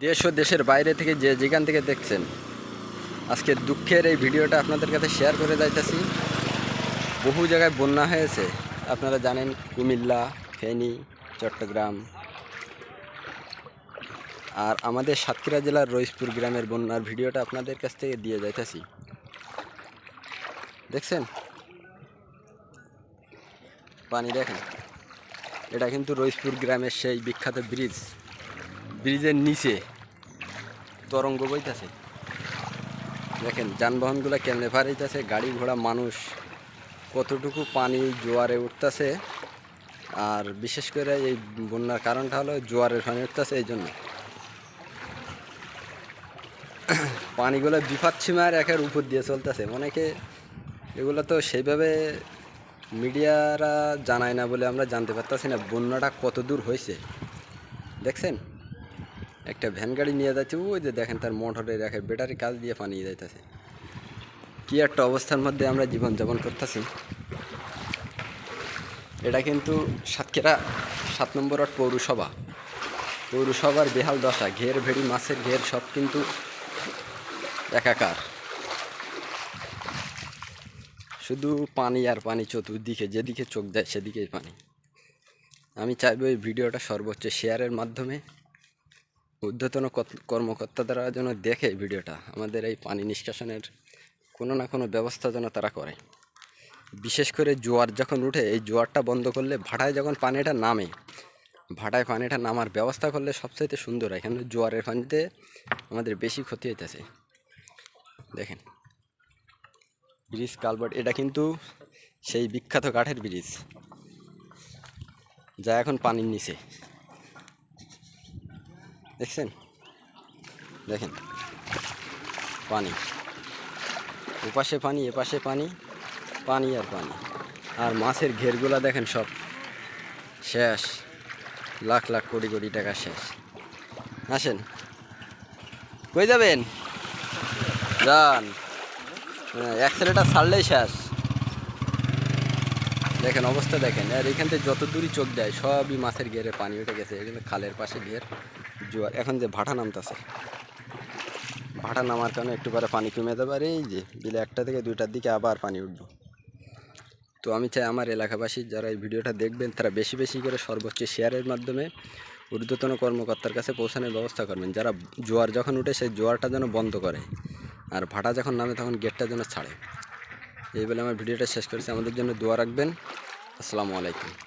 দেশ ও দেশের বাইরে থেকে যে যেখান থেকে দেখছেন, আজকে দুঃখের এই ভিডিওটা আপনাদের কাছে শেয়ার করে যাইতেছি। বহু জায়গায় বন্যা হয়েছে। আপনারা জানেন কুমিল্লা, ফেনী, চট্টগ্রাম। আর আমাদের সাতক্ষীরা জেলার রইসপুর গ্রামের বন্যার ভিডিওটা আপনাদের কাছ থেকে দিয়ে যাইতেছি। দেখছেন? পানি দেখেন। এটা কিন্তু রইসপুর গ্রামের সেই বিখ্যাত ব্রিজ। ব্রিজের নিচে তরঙ্গ বইতেছে। দেখেন, যানবাহনগুলো কেমনে পারাইতেছে গাড়ি ঘোড়া মানুষ কতটুকু পানি জোয়ারে উঠতেছে, আর বিশেষ করে এই বন্যার কারণটা হলো জোয়ারের পানি উঠতেছে এই জন্য। পানিগুলো বিপদ সীমার একের উপর দিয়ে চলতেছে। অনেকে এগুলো তো সেইভাবে মিডিয়ারা জানায় না বলে আমরা জানতে পারতেছি না, বন্যাটা কত দূর হয়েছে দেখছেন? একটা ভ্যান গাড়ি নিয়ে যাচ্ছে, ওই যে দেখেন তার মোটরে দেখে ব্যাটারি কাজ দিয়ে পানিয়ে যাইতেছে। কি একটা অবস্থার মধ্যে আমরা জীবনযাপন করতেছি। এটা কিন্তু সাতক্ষীরা সাত নম্বর ওয়ার্ড পৌরসভা। পৌরসভার বেহাল দশা, ঘের ভেড়ি, মাছের ঘের সব কিন্তু একাকার। শুধু পানি আর পানি, চতুর্দিকে যেদিকে চোখ দেয় সেদিকেই পানি। আমি চাইব এই ভিডিওটা সর্বোচ্চ শেয়ারের মাধ্যমে ঊর্ধ্বতন কত- কর্মকর্তারা যেন দেখে ভিডিওটা, আমাদের এই পানি নিষ্কাশনের কোনো না কোনো ব্যবস্থা যেন তারা করে। বিশেষ করে জোয়ার যখন উঠে, এই জোয়ারটা বন্ধ করলে ভাটায় যখন পানিটা নামে, ভাটায় পানিটা নামার ব্যবস্থা করলে সবচাইতে সুন্দর হয় এখানে জোয়ারের পানিতে আমাদের বেশি ক্ষতি হইতেছে। দেখেন, ব্রিজ কালভার্ট, এটা কিন্তু সেই বিখ্যাত কাঠের ব্রিজ, যা এখন পানির নিচে। দেখছেন? দেখেন। পানি। ওপাশে পানি, এপাশে পানি পানি আর পানি। আর মাছের ঘেরগুলা দেখেন সব শেষ। লাখ লাখ কোটি কোটি টাকা শেষ। আসেন। কই যাবেন? যান। অ্যাক্সিলেটার ছাড়লেই শেষ। দেখেন অবস্থা দেখেন। আর এখান থেকে যত দূরই চোখ যায়, সবই মাছের ঘেরে পানি উঠে গেছে। এখানে খালের পাশে ঘের। জোয়ার এখন যে ভাটা নামতেছে। ভাটা নামার কারণে একটু পরে পানি কমে যাবে আর এই যে বিলে একটা থেকে দুইটার দিকে আবার পানি উঠবে। তো আমি চাই আমার এলাকাবাসী যারা এই ভিডিওটা দেখবেন, তারা বেশি বেশি করে সর্বোচ্চ শেয়ারের মাধ্যমে ঊর্ধ্বতন কর্মকর্তার কাছে পৌঁছানোর ব্যবস্থা করবেন। যারা জোয়ার যখন উঠে সেই জোয়ারটা যেন বন্ধ করে আর ভাটা যখন নামে তখন গেটটা যেন ছাড়ে। এই বলে আমার ভিডিওটা শেষ করেছি। আমাদের জন্য দোয়া রাখবেন। আসসালামু আলাইকুম।